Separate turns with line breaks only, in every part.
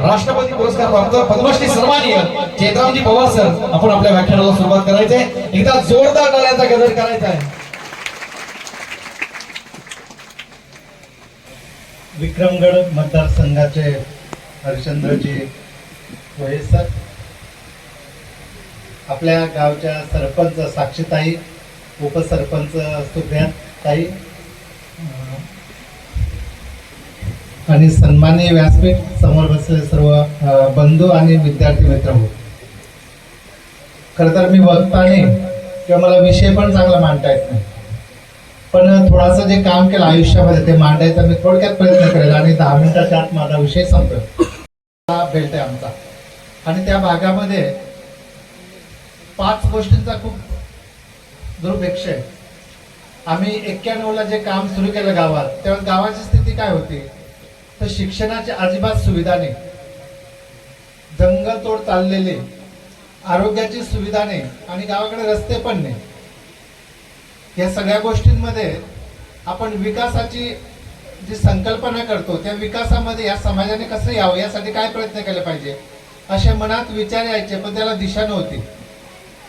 राष्ट्रपती पुरस्कार प्राप्त पद्मश्री सन्माननीय चेतरामजी पवार सर. आपण आपल्या व्याख्यानाला सुरुवात करायचे एकदा जोरदार टाळ्यांचा गजर करायचा आहे.
विक्रमगड मतदारसंघाचे हरिश्चंद्रजी वयस्कर आपल्या गावच्या सरपंच साक्षीताई उपसरपंच सुप्रियाताई आणि सन्मान्य व्यासपीठ समोर बसलेले सर्व बंधू आणि विद्यार्थी मित्र हो. खरं तर मी वक्ताने किंवा मला विषय पण चांगला मांडता येत नाही. पण थोडासा जे काम केलं आयुष्यामध्ये ते मांडायचा मी थोडक्यात प्रयत्न करेल आणि दहा मिनिटाच्या आत माझा विषय संपतो हा बेल्ट आहे आमचा. आणि त्या भागामध्ये पाच गोष्टींचा खूप दुर्भिक्ष आहे. आम्ही एक्क्याण्णवला जे काम सुरू केलं गावात तेव्हा गावाची स्थिती काय होती? तर शिक्षणाची अजिबात सुविधा नाही. जंगलतोड चाललेली आरोग्याची सुविधा नाही आणि गावाकडे रस्ते पण नाही. या सगळ्या गोष्टींमध्ये आपण विकासाची जी संकल्पना करतो त्या विकासामध्ये या समाजाने कसं यावं यासाठी काय प्रयत्न केले पाहिजे असे मनात विचार यायचे पण त्याला दिशा नव्हती.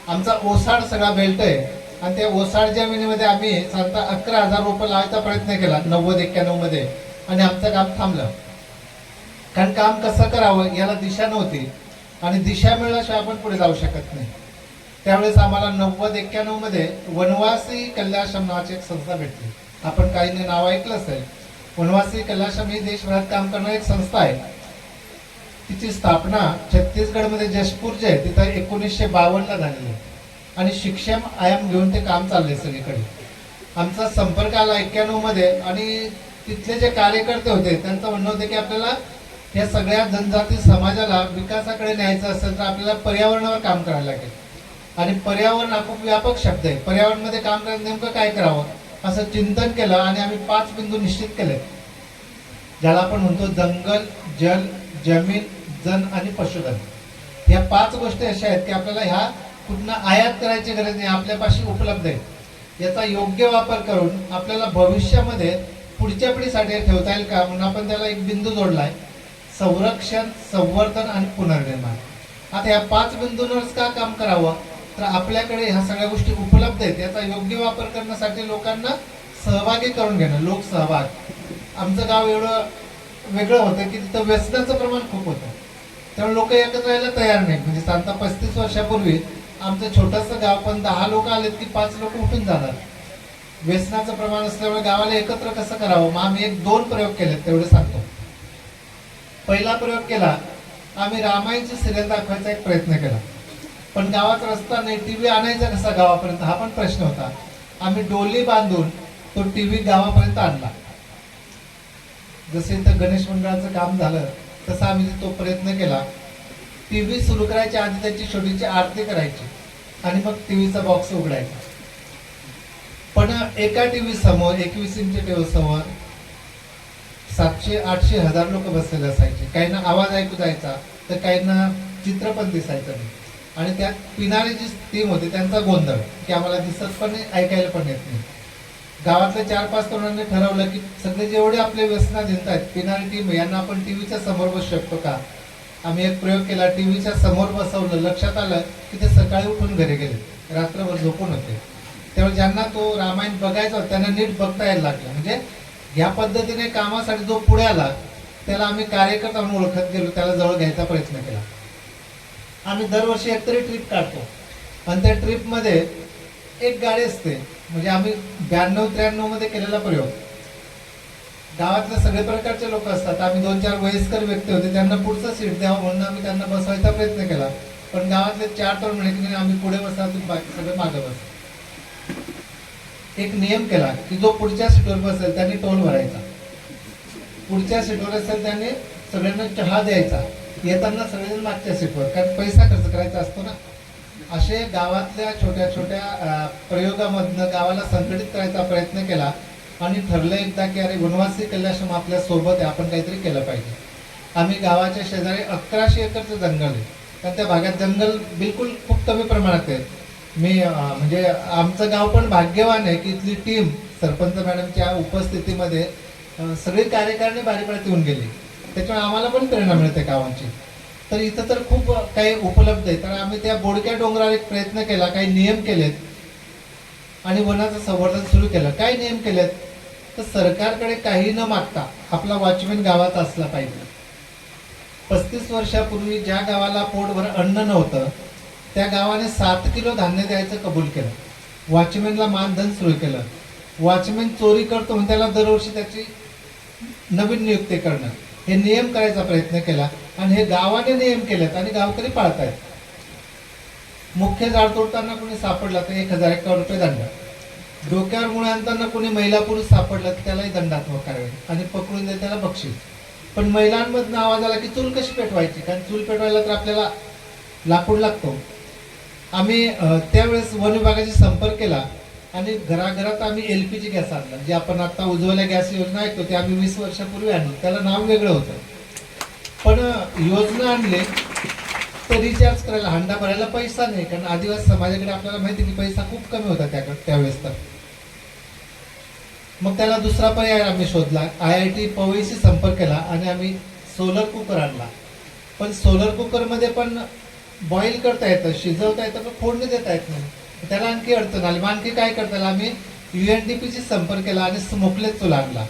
आमचा ओसाड सगळा बेल्ट आहे आणि त्या ओसाड जमिनीमध्ये आम्ही साधारणतः अकरा हजार रुपये लावायचा प्रयत्न केला नव्वद एक्क्याण्णवमध्ये. आणि आमचं काम थांबलं. कारण काम कसं करावं याला दिशा नव्हती. आणि दिशा मिळाल्याशिवाय आपण पुढे जाऊ शकत नाही. त्यावेळेस आम्हाला नव्वद एक्क्याण्णवमध्ये वनवासी कल्याश्रम नावाची एक संस्था भेटली. आपण काही नाव ऐकलं असेल. वनवासी कल्याश्रम ही देशभरात काम करणारी एक संस्था आहे. तिची स्थापना छत्तीसगडमध्ये जशपूर जे आहे तिथं एकोणीसशे बावन्नला झालेली आहे. आणि शिक्षण आयाम घेऊन ते काम चाललंय सगळीकडे. आमचा संपर्क आला एक्क्याण्णवमध्ये आणि तिथले जे कार्यकर्ते होते त्यांचं म्हणणं होतं की आपल्याला या सगळ्या जनजाती समाजाला विकासाकडे न्यायचं असेल तर आपल्याला पर्यावरणावर काम करायला लागेल. आणि पर्यावरण हा खूप व्यापक शब्द आहे. पर्यावरणमध्ये काम करायला नेमकं काय करावं? असं चिंतन केलं आणि आम्ही पाच बिंदू निश्चित केले. ज्याला आपण म्हणतो जंगल जल जमीन जन आणि पशुधन. या पाच गोष्टी अशा आहेत की आपल्याला ह्या कुठनं आयात करायची गरज नाही आपल्यापाशी उपलब्ध आहे. याचा योग्य वापर करून आपल्याला भविष्यामध्ये पुढच्या पिढीसाठी ठेवता येईल का? म्हणून आपण त्याला एक बिंदू जोडलाय. संरक्षण संवर्धन आणि पुनर्निर्माण. आता या पाच बिंदूंवरच का काम करावं? तर आपल्याकडे ह्या सगळ्या गोष्टी उपलब्ध आहेत. याचा योग्य वापर करण्यासाठी लोकांना सहभागी करून घेणं लोकसहभाग. आमचं गाव एवढं वेगळं होतं की तिथं व्यसनाचं प्रमाण खूप होतं. त्यामुळे लोक एकत्र यायला तयार नाही म्हणजे साधारणतः पस्तीस वर्षापूर्वी आमचं छोटंसं गाव पण दहा लोक आलेत की पाच लोक उठून जाणार. व्यसनाचं प्रमाण असल्यामुळे गावाला एकत्र कसं करावं? मग आम्ही एक दोन प्रयोग केलेत तेवढे सांगतो. पहिला प्रयोग केला आम्ही रामायणची सिरियल दाखवायचा एक प्रयत्न केला. पण गावात रस्ता नाही टीव्ही आणायचा कसा गावापर्यंत? हा पण प्रश्न होता. आम्ही डोली बांधून तो टीव्ही गावापर्यंत आणला. जसे इथं गणेश मंडळाचं काम झालं तसा आम्ही तो प्रयत्न केला. टीव्ही सुरू करायच्या आधी त्याची छोटीची आरती करायची आणि मग टीव्हीचा बॉक्स उघडायचा. पण एका टीव्ही समोर एकवीस इंच टीव्ही समोर सातशे आठशे हजार लोक बसलेले असायचे. काहींना आवाज ऐकू जायचा तर काहींना चित्र पण दिसायचं नाही. आणि त्या पिणारी जी टीम होती त्यांचा गोंधळ की आम्हाला दिसत पण नाही ऐकायला पण येत नाही. गावातल्या चार पाच तरुणांनी ठरवलं की सगळे जेवढे आपले व्यसना देत आहेत पिणारी टीम यांना आपण टीव्हीच्या समोर बसू शकतो का? आम्ही एक प्रयोग केला टीव्हीच्या समोर बसवलं लक्षात आलं की ते सकाळी उठून घरी गेले. रात्रभर झोपून होते. त्यामुळे ज्यांना तो रामायण बघायचा होता त्यांना नीट बघता यायला लागलं. म्हणजे ह्या पद्धतीने कामासाठी जो पुढे आला त्याला आम्ही कार्यकर्ता म्हणून ओळखत गेलो त्याला जवळ घ्यायचा प्रयत्न केला. आम्ही दरवर्षी एकतरी ट्रिप काढतो. आणि त्या ट्रिपमध्ये एक गाडी असते. म्हणजे आम्ही ब्याण्णव त्र्याण्णवमध्ये केलेला प्रयोग. गावातले सगळे प्रकारचे लोक असतात. आम्ही दोन चार वयस्कर व्यक्ती होते. त्यांना पुढचं सीट द्यावं म्हणून आम्ही त्यांना बसवायचा प्रयत्न केला. पण गावातले चार तरुण म्हणे की आम्ही पुढे बसा तुम्ही बाकी सगळे मागे बसा. एक नियम केला की जो पुढच्या सीटवर बसेल त्यांनी टोल भरायचा. पुढच्या सीटवर असेल त्याने सगळ्यांना चहा द्यायचा. येताना सगळेजण मागच्या सीटवर कारण पैसा खर्च करायचा असतो ना. असे गावातल्या छोट्या छोट्या प्रयोगामधनं गावाला संघटित करायचा प्रयत्न केला आणि ठरलं एकदा की अरे वनवासी कल्याश्रम आपल्यासोबत आहे आपण काहीतरी केलं पाहिजे. आम्ही गावाच्या शेजारी अकराशे एकरचं जंगल आहे. तर त्या भागात जंगल बिलकुल खूप कमी प्रमाणात आहे. मी म्हणजे आमचं गाव पण भाग्यवान आहे की इथली टीम सरपंच मॅडमच्या उपस्थितीमध्ये सगळी कार्यकारिणी बारीपाड्यात येऊन गेली. त्याच्यामुळे आम्हाला पण प्रेरणा मिळते गावांची. तर इथं तर खूप काही उपलब्ध आहे. तर आम्ही त्या बोडक्या डोंगरावर एक प्रयत्न केला काही नियम केलेत. आणि वनाचं संवर्धन सुरू केलं. काय नियम केलेत? तर सरकारकडे काही न मागता आपला वॉचमॅन गावात असला पाहिजे. पस्तीस वर्षापूर्वी ज्या गावाला पोटभर अन्न नव्हतं त्या गावाने सात किलो धान्य द्यायचं कबूल केलं. वॉचमॅनला मानधन सुरू केलं. वॉचमॅन चोरी करतो म्हणून त्याला दरवर्षी त्याची नवीन नियुक्ती करणं हे नियम करायचा प्रयत्न केला आणि हे गावाने नियम केलेत आणि गावकरी पाळतायत. मुख्य झाड तोडताना कोणी सापडला तर एक हजार एक रुपये दंड. डोक्यावर मुळे आणताना कोणी महिला पुरुष सापडला तर त्यालाही दंडात्मक कारवाई आणि पकडून दे त्याला बक्षीस. पण महिलांमधनं आवाज आला की चूल कशी पेटवायची? कारण चूल पेटवायला तर आपल्याला लाकूड लागतो. आम्ही त्यावेळेस वन विभागाशी संपर्क केला आणि घराघरात आम्ही एल पी जी गॅस आणला. जे आपण आता उज्ज्वला गॅस योजना ऐकतो ते आम्ही वीस वर्षापूर्वी आणली. त्याला नाव वेगळं होतं. पण योजना आणले तर रिचार्ज करायला हंडा भरायला पैसा नाही. कारण आदिवासी समाजाकडे आपल्याला माहिती की पैसा खूप कमी होता त्याकडे त्यावेळेस तर. मग त्याला दुसरा पर्याय आम्ही शोधला. आय आय टी पवईशी संपर्क केला आणि आम्ही सोलर कुकर आणला. पण सोलर कुकरमध्ये पण बॉईल करता येतं शिजवता येतं पण फोडणी देता येत नाही. त्याला आणखी अडचण आली. मग आणखी काय करता येईल आम्ही पीशी संपर्क केला आणि स्मोकलेस चूल आणला.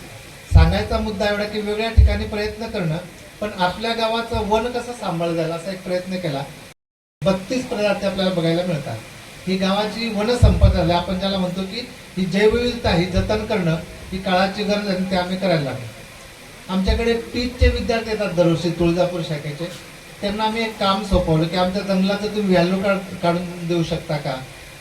सांगायचा मुद्दा एवढा की वेगळ्या ठिकाणी प्रयत्न करणं पण आपल्या गावाचं वन कसं सांभाळलं जाईल असा एक प्रयत्न केला. बत्तीस प्रजाती आपल्याला बघायला मिळतात. ही गावाची वनसंपदा झाली. आपण ज्याला म्हणतो की ही जैवविविधता ही जतन करणं ही काळाची गरज आहे आणि ते आम्ही करायला लागलो. आमच्याकडे टीचचे विद्यार्थी येतात दरवर्षी तुळजापूर शाखेचे. त्यांना आम्ही एक काम सोपवलं की आमच्या जंगलाचं तुम्ही व्हॅल्यू काढ काढून देऊ शकता का?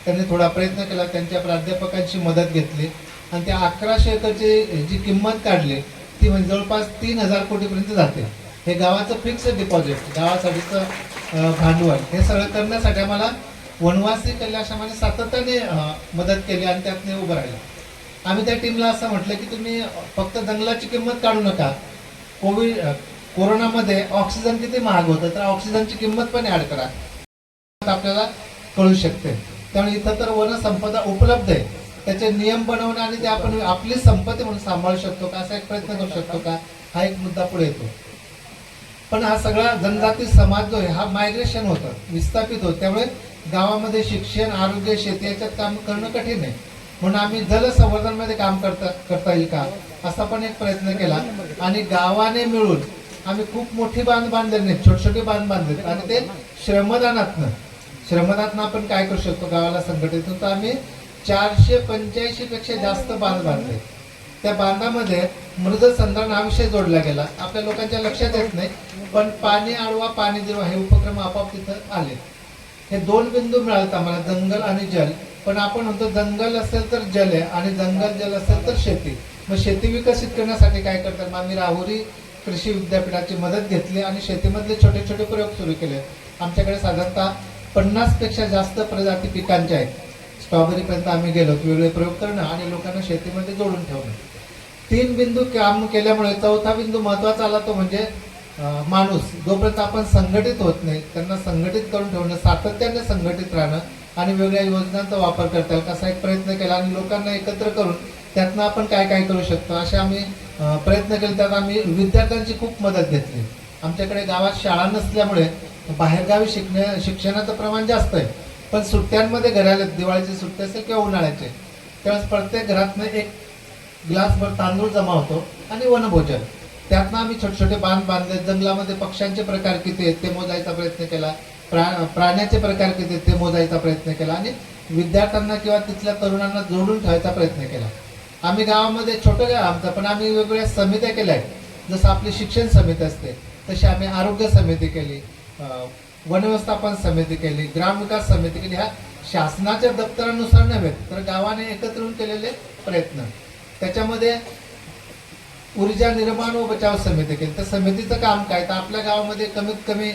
त्यांनी थोडा प्रयत्न केला त्यांच्या प्राध्यापकांची मदत घेतली आणि त्या अकराशे एकरची जी किंमत काढली ती म्हणजे जवळपास तीन हजार कोटीपर्यंत जाते. हे गावाचं फिक्स डिपॉझिट गावासाठीचं भांडवल हे सगळं करण्यासाठी आम्हाला वनवासी कल्याणाने सातत्याने मदत केली आणि त्यातने उभं राहिलं. आम्ही त्या टीमला असं म्हटलं की तुम्ही फक्त जंगलाची किंमत काढू नका. कोविड कोरोनामध्ये ऑक्सिजन किती महाग होतं तर ऑक्सिजनची किंमत पण ऍड करा. आपल्याला कळू शकते. त्यामुळे इथं तर वनसंपदा उपलब्ध आहे. त्याचे नियम बनवणं आणि ते आपण आपली संपत्ती म्हणून सांभाळू शकतो का? असा एक प्रयत्न करू शकतो का? हा एक मुद्दा पुढे येतो. पण हा सगळा जनजाती समाज जो आहे हा मायग्रेशन होतं विस्थापित होत. त्यामुळे गावामध्ये शिक्षण आरोग्य शेती याच्यात काम करणं कठीण आहे. म्हणून आम्ही जलसंवर्धनमध्ये काम करता करता येईल का? असा पण एक प्रयत्न केला. आणि गावाने मिळून आम्ही खूप मोठी बांध बांधले नाहीत छोटे छोटे बांध बांधले आणि ते श्रमदानातनं श्रमदानातनं आपण काय करू शकतो? गावाला संघटित होतो. आम्ही चारशे पंच्याऐंशी पेक्षा जास्त बांध बांधले. त्या बांधामध्ये मृद संधारण हा विषय जोडला गेला. आपल्या लोकांच्या लक्षात येत नाही पण पाणी आडवा पाणी दिवा हे उपक्रम आपोआप तिथं आले. हे दोन बिंदू मिळालेत आम्हाला जंगल आणि जल. पण आपण म्हणतो जंगल असेल तर जल आहे आणि जंगल जल असेल तर शेती. मग शेती विकसित करण्यासाठी काय करतात? मग आम्ही राहुरी कृषी विद्यापीठाची मदत घेतली आणि शेतीमधले छोटे छोटे प्रयोग सुरू केले. आमच्याकडे साधारणतः पन्नासपेक्षा जास्त प्रजाती पिकांच्या आहेत. स्ट्रॉबेरी पर्यंत आम्ही गेलो वेगळे प्रयोग करणं आणि लोकांना शेतीमध्ये जोडून ठेवणं. तीन बिंदू काम केल्यामुळे चौथा बिंदू महत्त्वाचा आला तो म्हणजे माणूस. जोपर्यंत आपण संघटित होत नाही त्यांना संघटित करून ठेवणं सातत्याने संघटित राहणं आणि वेगळ्या योजनांचा वापर करता येईल असा एक प्रयत्न केला आणि लोकांना एकत्र करून त्यातनं आपण काय काय करू शकतो असे आम्ही प्रयत्न केले त्यात आम्ही विद्यार्थ्यांची खूप मदत घेतली. आमच्याकडे गावात शाळा नसल्यामुळे बाहेरगावी शिकण्या शिक्षणाचं प्रमाण जास्त आहे. पण सुट्ट्यांमध्ये घराला दिवाळीची सुट्टी असेल किंवा उन्हाळ्याचे त्यावेळेस प्रत्येक घरातनं एक ग्लासभर तांदूळ जमा होतो आणि वनभोजन. त्यातनं आम्ही छोटे छोटे बांध बांधले जंगलामध्ये पक्ष्यांचे प्रकार किती आहेत ते मोजायचा प्रयत्न केला प्रा प्राण्याचे प्रकार किती आहेत ते मोजायचा प्रयत्न केला आणि विद्यार्थ्यांना किंवा तिथल्या तरुणांना जोडून ठेवायचा प्रयत्न केला. आम्ही गावामध्ये छोटं गाव आमचं पण आम्ही वेगवेगळ्या समित्या केल्या आहेत. जसं आपली शिक्षण समिती असते तशी आम्ही आरोग्य समिती केली वनव्यवस्थापन समिती केली ग्रामविकास समिती केली. ह्या शासनाच्या दप्तरानुसार नव्हे तर गावाने एकत्र येऊन केलेले प्रयत्न. त्याच्यामध्ये ऊर्जा निर्माण व बचाव समिती केली. तर समितीचं काम काय? तर आपल्या गावामध्ये कमीत कमी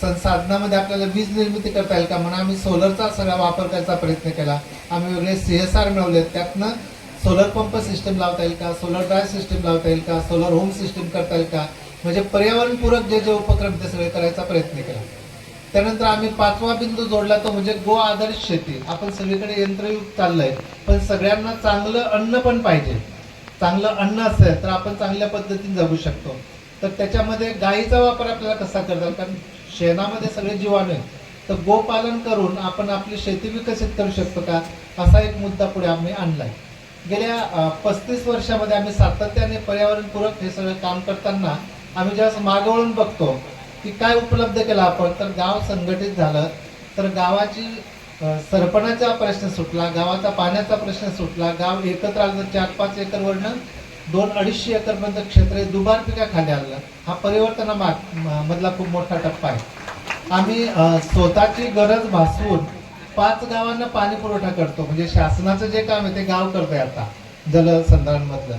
संसाधनामध्ये आपल्याला वीज निर्मिती करता येईल का म्हणून आम्ही सोलरचा सगळा वापर करायचा प्रयत्न केला. आम्ही वेगळे सी एस आर मिळवले त्यातनं सोलर पंप सिस्टम लावता येईल का? सोलर ड्राय सिस्टम लावता येईल का? सोलर होम सिस्टम करता येईल का? म्हणजे पर्यावरणपूरक जे जे उपक्रम ते सगळे करायचा प्रयत्न केला. त्यानंतर आम्ही पाचवा बिंदू जोडला तो म्हणजे गो आधारित शेती. आपण सगळीकडे यंत्रयुग चाललंय पण सगळ्यांना चांगलं अन्न पण पाहिजे. चांगलं अन्न असेल तर आपण चांगल्या पद्धतीने जगू शकतो. तर त्याच्यामध्ये गाईचा वापर आपल्याला कसा करता येईल? कारण शेणामध्ये सगळे जीवाणू आहेत. तर गोपालन करून आपण आपली शेती विकसित करू शकतो का? असा एक मुद्दा पुढे आम्ही आणलाय. गेल्या पस्तीस वर्षामध्ये आम्ही सातत्याने पर्यावरणपूरक हे सगळं काम करताना आम्ही ज्यावेळेस मागवळून बघतो की काय उपलब्ध केलं आपण तर गाव संघटित झालं तर गावाची सरपणाचा प्रश्न सुटला गावाचा पाण्याचा प्रश्न सुटला गाव एकत्र आलं चार पाच एकर वर्णन दोन अडीचशे एकरपर्यंत क्षेत्र हे दुबार पिकाखाली आलं हा परिवर्तना माग मधला खूप मोठा टप्पा आहे. आम्ही स्वतःची गरज भासवून पाच गावांना पाणी पुरवठा करतो. म्हणजे शासनाचं जे काम आहे ते गाव करतंय आता जलसंधारणमधलं.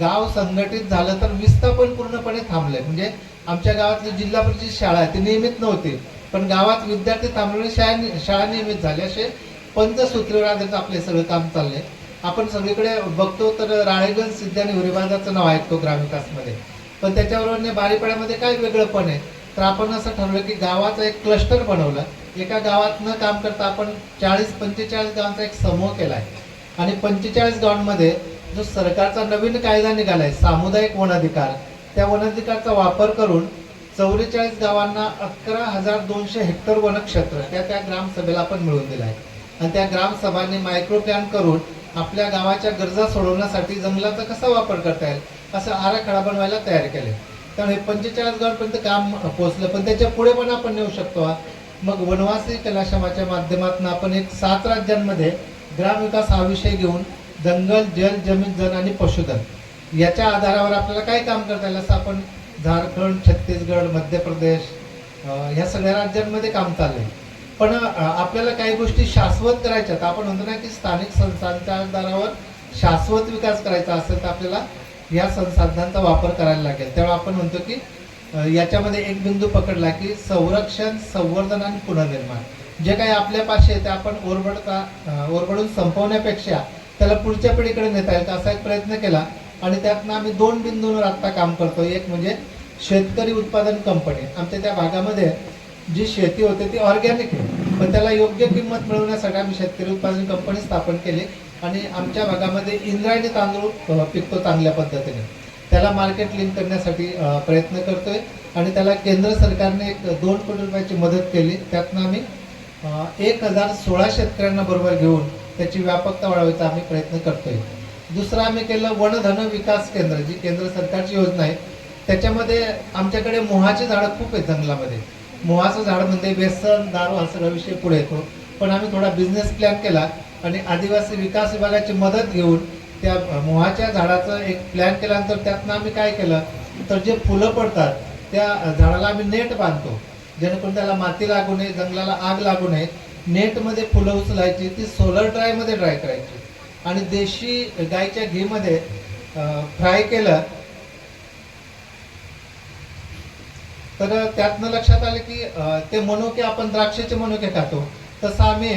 गाव संघटित झालं तर विस्थापन पूर्णपणे थांबलंय. म्हणजे आमच्या गावातली जिल्हा परिषद शाळा आहे ती नियमित नव्हती. पण गावात विद्यार्थी थांबल्यामुळे शाळा शाळा नियमित झाली. असे पंचसूत्रीवर आधारित आपले सगळं काम चाललंय. आपण सगळीकडे बघतो तर राळेगंज सिद्ध आणि हुरीबाजाचं नाव ऐकतो ग्रामविकासमध्ये. पण त्याच्याबरोबर बारीपाड्यामध्ये काय वेगळंपण आहे? तर आपण असं ठरवलं की गावाचा एक क्लस्टर बनवलं. एका गावात न काम करता आपण चाळीस पंचेचाळीस गावांचा एक समूह केला आहे. आणि पंचेचाळीस गावांमध्ये जो सरकारचा नवीन कायदा निघालाय सामुदायिक वनाधिकार त्या वनाधिकारचा वापर करून चौवेचाळीस गावांना अकरा हजार दोनशे हेक्टर वनक्षेत्र त्या त्या ग्रामसभेला आपण मिळवून दिलं आहे. आणि त्या ग्रामसभांनी मायक्रो प्लॅन करून आपल्या गावाच्या गरजा सोडवण्यासाठी जंगलाचा कसा वापर करता येईल? असं आराखडा बनवायला तयार केले. त्यामुळे पंचेचाळीस गावांपर्यंत काम पोहोचलं पण त्याच्या पुढे पण आपण नेऊ शकतो मग वनवासी कलाश्रमाच्या माध्यमातून आपण एक सात राज्यांमध्ये ग्रामविकास हा विषय घेऊन जंगल जल जमीन जन आणि पशुधन याच्या आधारावर आपल्याला काय काम करता येईल असं आपण झारखंड छत्तीसगड मध्य प्रदेश ह्या सगळ्या राज्यांमध्ये काम चाललंय. पण आपल्याला काही गोष्टी शाश्वत करायच्या आपण म्हणतो ना की स्थानिक संस्थांच्या आधारावर शाश्वत विकास करायचा असेल तर आपल्याला या संसाधनांचा वापर करायला लागेल. त्यामुळे आपण म्हणतो की याच्यामध्ये एक बिंदू पकडला की संरक्षण संवर्धन आणि पुनर्निर्माण. जे काही आपल्यापाशी आहे ते आपण ओरबडता ओरबडून संपवण्यापेक्षा त्याला पुढच्या पिढीकडे नेता येईल असा एक प्रयत्न केला आणि त्यातनं आम्ही दोन बिंदूंवर आत्ता काम करतो एक म्हणजे शेतकरी उत्पादन कंपनी. आमच्या त्या भागामध्ये जी शेती होते ती ऑर्गॅनिक आहे. पण त्याला योग्य किंमत मिळवण्यासाठी आम्ही शेतकरी उत्पादन कंपनी स्थापन केली आणि आमच्या भागामध्ये इंद्रायणी तांदूळ पिकतो चांगल्या पद्धतीने. त्याला मार्केट लिंक करण्यासाठी प्रयत्न करतोय आणि त्याला केंद्र सरकारने एक दोन कोटी रुपयाची मदत केली. त्यातनं आम्ही एक हजार सोळा शेतकऱ्यांना बरोबर घेऊन त्याची व्यापकता वाढवायचा आम्ही प्रयत्न करतोय. दुसरं आम्ही केलं वनधन विकास केंद्र जी केंद्र सरकारची योजना आहे. त्याच्यामध्ये आमच्याकडे मोहाची झाडं खूप आहेत जंगलामध्ये. मोहाचं झाड म्हणजे व्यसन दारू हा सगळा विषय पुढे येतो. पण आम्ही थोडा बिझनेस प्लॅन केला आणि आदिवासी विकास विभागाची मदत घेऊन त्या मोहाच्या झाडाचं एक प्लॅन केल्यानंतर त्यातनं आम्ही काय केलं? तर जे फुलं पडतात त्या झाडाला आम्ही नेट बांधतो. जेणेकरून त्याला माती लागू नये जंगलाला आग लागू नये. नेटमध्ये फुलं उचलायची ती सोलर ड्रायमध्ये ड्राय करायची. आणि देशी गायच्या घीमध्ये फ्राय केलं तर त्यातनं लक्षात आलं की ते मनुके आपण द्राक्षाचे मनुके खातो. तसं आम्ही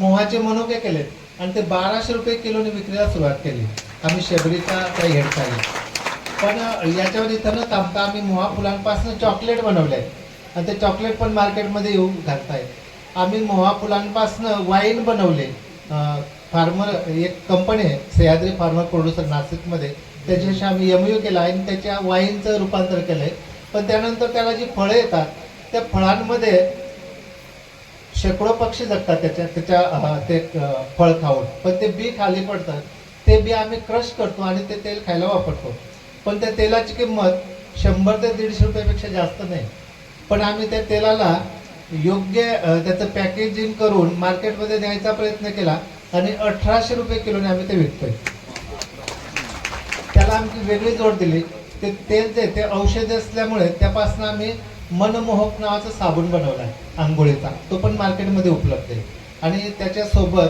मोहाचे मनुके केले आणि ते बाराशे रुपये किलोने विक्रीला सुरुवात केली. आम्ही शबरीच्या त्या हेडखाली पण याच्यावर इथं न थांबता आम्ही मोहा फुलांपासून चॉकलेट बनवले आणि ते चॉकलेट पण मार्केटमध्ये येऊ घालताय आम्ही मोहा फुलांपासून वाईन बनवले. फार्मर एक कंपनी आहे सह्याद्री फार्मर प्रोड्युसर नाशिकमध्ये. त्याच्याशी आम्ही एम यू केला आणि त्याच्या वाईनचं रूपांतर केलं आहे पण त्यानंतर त्याला जी फळं येतात त्या फळांमध्ये शेकडो पक्षी जगतात त्याच्या त्याच्या ते फळ खाऊन. पण ते बी खाली पडतात. ते बी आम्ही क्रश करतो आणि ते तेल खायला वापरतो. पण त्या तेलाची किंमत शंभर ते दीडशे रुपयापेक्षा जास्त नाही. पण आम्ही त्या तेलाला योग्य त्याचं पॅकेजिंग करून मार्केटमध्ये द्यायचा प्रयत्न केला आणि अठराशे रुपये किलोने आम्ही ते विकतोय. त्याला आमची वेगळी जोड दिली. ते तेल जे ते औषध असल्यामुळे त्यापासून आम्ही मनमोहक नावाचा साबण बनवला आहे आंघोळीचा. तो पण मार्केटमध्ये उपलब्ध आहे. आणि त्याच्यासोबत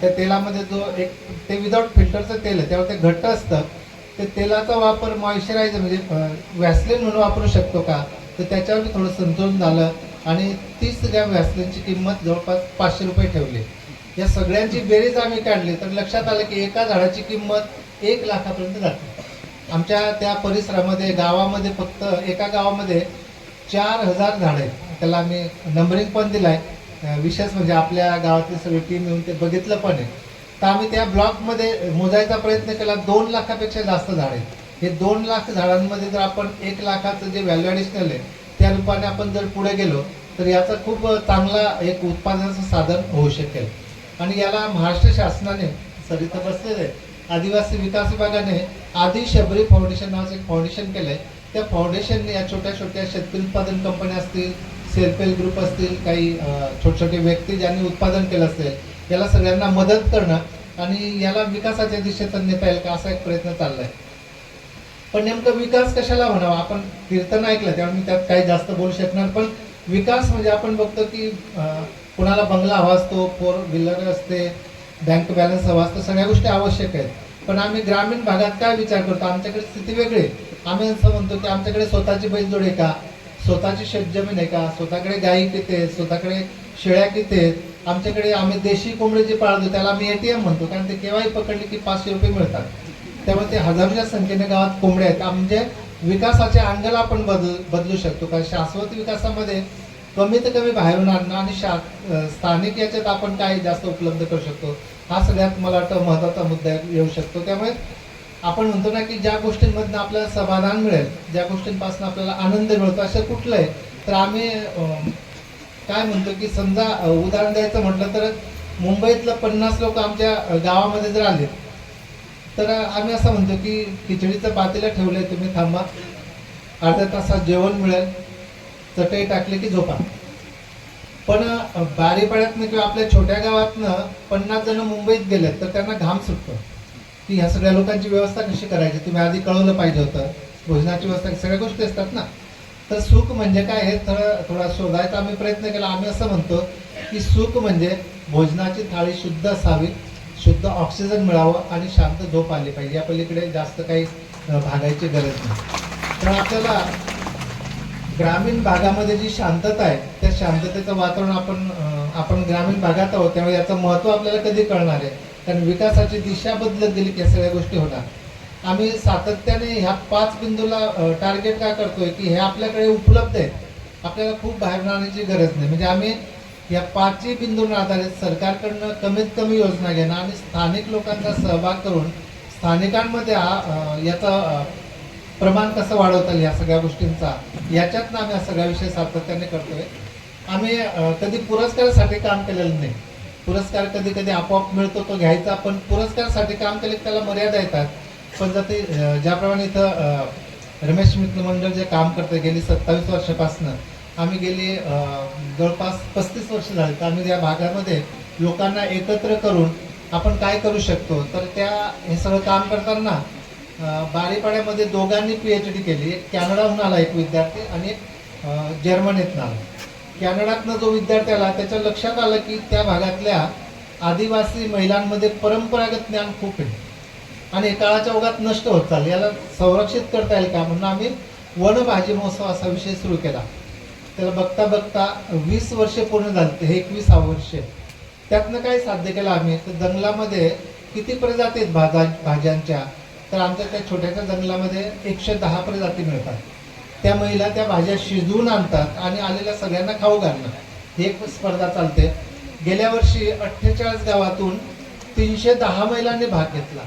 त्या तेलामध्ये जो एक ते विदाऊट फिल्टरचं तेल आहे त्यावर ते घट्ट असतं. ते तेलाचा वापर मॉइश्चरायझर म्हणजे व्हॅसलिन म्हणून वापरू शकतो का? तर त्याच्यावर मी थोडं संतुलन झालं. आणि तीस ग्रॅम व्हॅसलिनची किंमत जवळपास पाचशे रुपये ठेवली. या सगळ्यांची बेरीज आम्ही काढली. तर लक्षात आलं की एका झाडाची किंमत एक लाखापर्यंत जाते. आमच्या त्या परिसरामध्ये गावामध्ये फक्त एका गावामध्ये चार हजार झाडं आहेत. त्याला आम्ही नंबरिंग पण दिलाय. आहे विशेष म्हणजे आपल्या गावातली सगळी टीम येऊन ते बघितलं पण आहे. तर आम्ही त्या ब्लॉकमध्ये मोजायचा प्रयत्न केला. दोन लाखापेक्षा जास्त झाडं आहेत. हे दोन लाख झाडांमध्ये जर आपण एक लाखाचं जे व्हॅल्यू ॲडिशनल आहे त्या रूपाने आपण जर पुढे गेलो तर याचा खूप चांगला एक उत्पादनाचं साधन होऊ शकेल. आणि याला महाराष्ट्र शासनाने सर इथं आहे आदिवासी विकास विभागाने आधी शबरी फाउंडेशन नावाचं एक फाउंडेशन केलंय. त्या फाउंडेशनने या छोट्या छोट्या शेतकरी उत्पादन कंपन्या असतील सेल्फ हेल्प ग्रुप असतील काही छोटे छोटे व्यक्ती ज्यांनी उत्पादन केलं असेल याला सगळ्यांना मदत करणं आणि याला विकासाच्या दिशेत नेता येईल का असा एक प्रयत्न चाललाय. पण नेमकं विकास कशाला म्हणावा? आपण कीर्तन ऐकलं त्यामुळे मी त्यात काही जास्त बोलू शकणार पण विकास म्हणजे आपण बघतो की कुणाला बंगला हवा असतो फोर व्हीलर असते बँक बॅलन्स हवा असतो सगळ्या गोष्टी आवश्यक आहेत. पण आम्ही ग्रामीण भागात काय विचार करतो? आमच्याकडे स्थिती वेगळी आहे. आम्ही असं म्हणतो की आमच्याकडे स्वतःची बैलजोड आहे का? स्वतःची शेतजमीन आहे का? स्वतःकडे गायी किती आहेत? स्वतःकडे शेळ्या किती आहेत? आमच्याकडे आम्ही देशी कोंबडी जी पाळतो त्याला आम्ही एटीएम म्हणतो कारण ते केव्हाही पकडले की पाचशे रुपये मिळतात. त्यामुळे ते हजारोच्या संख्येने गावात कोंबड्या आहेत. म्हणजे विकासाच्या अंगाला आपण बदल बदलू शकतो कारण शाश्वत विकासामध्ये कमीत कमी बाहेरून आणणं आणि शा स्थानिक याच्यात आपण काय जास्त उपलब्ध करू शकतो. हा सगळ्यात मला वाटतं महत्त्वाचा मुद्दा येऊ शकतो. त्यामुळे आपण म्हणतो ना की ज्या गोष्टींमधनं आपल्याला समाधान मिळेल ज्या गोष्टींपासून आपल्याला आनंद मिळतो असं कुठलं आहे तर आम्ही काय म्हणतो की समजा उदाहरण द्यायचं म्हटलं तर मुंबईतलं पन्नास लोक आमच्या गावामध्ये जर आले तर आम्ही असं म्हणतो की खिचडीचं पातेलं ठेवलंय तुम्ही थांबा. अर्ध्या तासात जेवण मिळेल. चटई टाकली की झोपा. पण बारीपाड्यातनं किंवा आपल्या छोट्या गावातनं पन्नास जण मुंबईत गेलेत तर त्यांना घाम सुटतो. की ह्या सगळ्या लोकांची व्यवस्था कशी करायची? तुम्ही आधी कळवलं पाहिजे होतं. भोजनाची व्यवस्था सगळ्या गोष्टी असतात ना. तर सुख म्हणजे काय हे थोडं थोडा शोधायचा आम्ही प्रयत्न केला. आम्ही असं म्हणतो की सुख म्हणजे भोजनाची थाळी शुद्ध असावी शुद्ध ऑक्सिजन मिळावं आणि शांत झोप आली पाहिजे. या पलीकडे जास्त काही भागायची गरज नाही. तर आपल्याला ग्रामीण भागामध्ये जी शांतता आहे त्या शांततेचं वातावरण आपण आपण ग्रामीण भागात आहोत त्यामुळे याचं महत्त्व आपल्याला कधी कळणार आहे? कारण विकासाची दिशा बदलत गेली की सगळ्या गोष्टी होणार. आम्ही सातत्याने ह्या पाच बिंदूला टार्गेट का करतोय की हे आपल्याकडे उपलब्ध आहेत आपल्याला खूप बाहेर आणण्याची गरज नाही. म्हणजे आम्ही या पाचही बिंदूंवर आधारित सरकारकडनं कमीत कमी योजना घेणं आणि स्थानिक लोकांचा सहभाग करून स्थानिकांमध्ये हा याचा प्रमाण कसं वाढवता येईल या सगळ्या गोष्टींचा? याच्यातनं आम्ही हा सगळा विषय सातत्याने करतोय. आम्ही कधी पुरस्कारासाठी काम केलेलं नाही. पुरस्कार कधी कधी आपोआप मिळतो तो घ्यायचा पण पुरस्कारासाठी काम केले त्याला मर्यादा येतात. पण जर ते ज्याप्रमाणे इथं रमेश मित्र मंडळ जे काम करते गेली सत्तावीस वर्षापासनं आम्ही गेली जवळपास पस्तीस वर्ष झाली तर आम्ही या भागामध्ये लोकांना एकत्र करून आपण काय करू शकतो? तर त्या हे सगळं काम करताना बारीपाड्यामध्ये दोघांनी पी एच डी केली. एक कॅनडाहून आला एक विद्यार्थी आणि एक जर्मनीतनं आला. कॅनडातनं जो विद्यार्थी आला त्याच्या लक्षात आलं की त्या भागातल्या आदिवासी महिलांमध्ये परंपरागत ज्ञान खूप आहे. आणि काळाच्या ओघात नष्ट होत चालले याला संरक्षित करता येईल का? म्हणून आम्ही वनभाजी महोत्सव असा विषय सुरू केला. त्याला बघता बघता वीस वर्षे पूर्ण झाली. हे एकवीसा वर्ष त्यातनं काय साध्य केलं आम्ही. तर जंगलामध्ये किती प्रजाती आहेत भाजा भाज्यांच्या? तर आमच्या त्या छोट्याशा जंगलामध्ये एकशे दहा प्रजाती मिळतात. त्या महिला त्या भाज्या शिजवून आणतात आणि आलेल्या सगळ्यांना खाऊ घालणं. ही एक स्पर्धा चालते. गेल्या वर्षी अठ्ठेचाळीस गावातून तीनशे दहा महिलांनी भाग घेतला.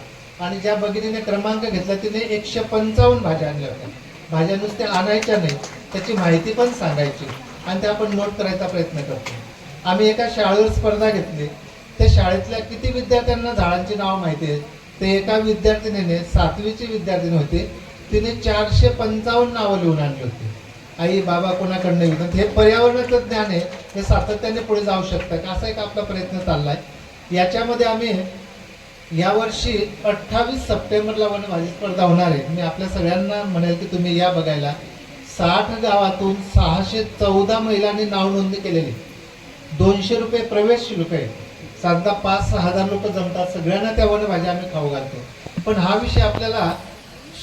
आणि ज्या भगिनीने क्रमांक घेतला तिने एकशे पंचावन्न भाज्या आणल्या होत्या. भाज्या नुसत्या आणायच्या नाही त्याची माहिती पण सांगायची. आणि त्या आपण नोट करायचा प्रयत्न करतो. आम्ही एका शाळेवर स्पर्धा घेतली. त्या शाळेतल्या किती विद्यार्थ्यांना झाडांची नाव माहिती आहेत? ते एका विद्यार्थिनीने सातवीची विद्यार्थिनी होती तिने चारशे पंचावन्न नावं लिहून आणली होती. आई बाबा कोणाकडनं विकत हे पर्यावरणाचं ज्ञान आहे. हे सातत्याने पुढे जाऊ शकतं का? असा एक आपला प्रयत्न चालला आहे याच्यामध्ये आम्ही यावर्षी अठ्ठावीस सप्टेंबरला वनभाजी स्पर्धा होणार आहे. मी आपल्या सगळ्यांना म्हणेल की तुम्ही या बघायला. साठ गावातून सहाशे चौदा महिलांनी नाव नोंदणी केलेली. दोनशे रुपये प्रवेश शुल्क आहे. साधारणतः पाच सहा हजार लोक जमतात. सगळ्यांना त्या वनभाज्या आम्ही खाऊ घालतो. पण हा विषय आपल्याला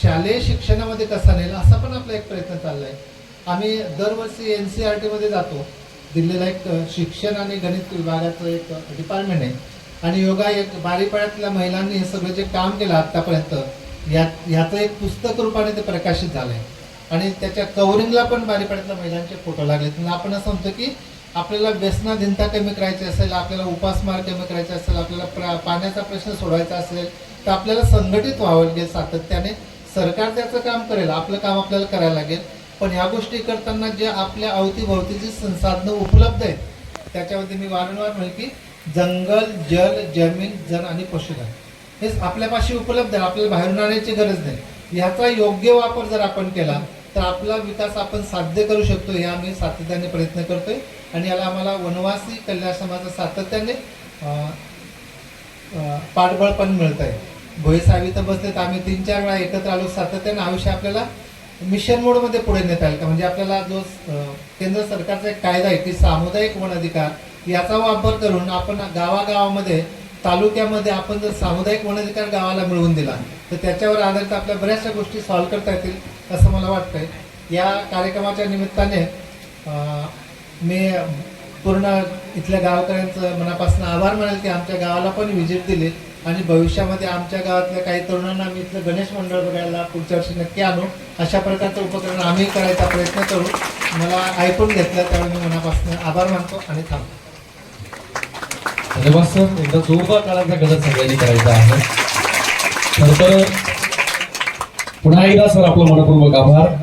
शालेय शिक्षणामध्ये कसा नेला असा पण आपला एक प्रयत्न चाललाय. आम्ही दरवर्षी एन सी आर टीमध्ये जातो. दिल्लीला एक शिक्षण आणि गणित विभागाचं एक डिपार्टमेंट आहे. आणि योगा एक बारीपाड्यातल्या महिलांनी हे सगळं जे काम केलं आत्तापर्यंत या ह्याचं एक पुस्तक रूपाने ते प्रकाशित झालं आहे आणि त्याच्या कवरिंगला पण बारीपाड्यातल्या महिलांचे फोटो लागले आपण असं म्हणतो की आपल्याला व्यसनाधीनता कमी करायची असेल आपल्याला उपासमार कमी करायचा असेल आपल्याला पाण्याचा प्रश्न सोडवायचा असेल तर आपल्याला संघटित व्हावं लागेल सातत्याने सरकार त्याचं काम करेल आपलं काम आपल्याला करायला लागेल. पण ह्या गोष्टी करताना जे आपल्या अवतीभोवतीची संसाधनं उपलब्ध आहेत त्याच्यामध्ये मी वारंवार म्हणेल की जंगल जल जमीन जन आणि पशुधन हे आपल्यापाशी उपलब्ध आहे आपल्याला बाहेरून आणायची गरज नाही. ह्याचा योग्य वापर जर आपण केला तर आपला विकास आपण साध्य करू शकतो हे आम्ही सातत्याने प्रयत्न करतोय. आणि याला आम्हाला वनवासी कल्याण समाजा सातत्याने पाठबळ पण मिळत आहे भोई सावी तर बसले तर आम्ही तीन चार वेळा एकत्र आलो सातत्याने आयुष्य आपल्याला मिशन मोडमध्ये पुढे नेता येईल का? म्हणजे आपल्याला जो केंद्र सरकारचा एक कायदा आहे की सामुदायिक वन अधिकार याचा वापर करून आपण गावागावामध्ये तालुक्यामध्ये आपण जर सामुदायिक वनाधिकार गावाला मिळवून दिला तर त्याच्यावर आधारित आपल्या बऱ्याचशा गोष्टी सॉल्व्ह करता येतील असं मला वाटतंय. या कार्यक्रमाच्या निमित्ताने मी पूर्ण इथल्या गावकऱ्यांचं मनापासून आभार मानेल की आमच्या गावाला पण व्हिजिट दिली आणि भविष्यामध्ये आमच्या गावातल्या काही तरुणांना आम्ही इथलं गणेश मंडळ बघायला पुढच्या वर्षी नक्की आणू. अशा प्रकारचं उपकरण आम्ही करायचा प्रयत्न करू. मला ऐकून घेतलं त्यामुळे मी मनापासून आभार मानतो आणि थांबतो.
धन्यवाद सर एकदा जोरदार काळाचा गजर सगळ्यांनी करायचा आहे. खर तर पुन्हा एकदा सर आपलं मनपूर्वक आभार.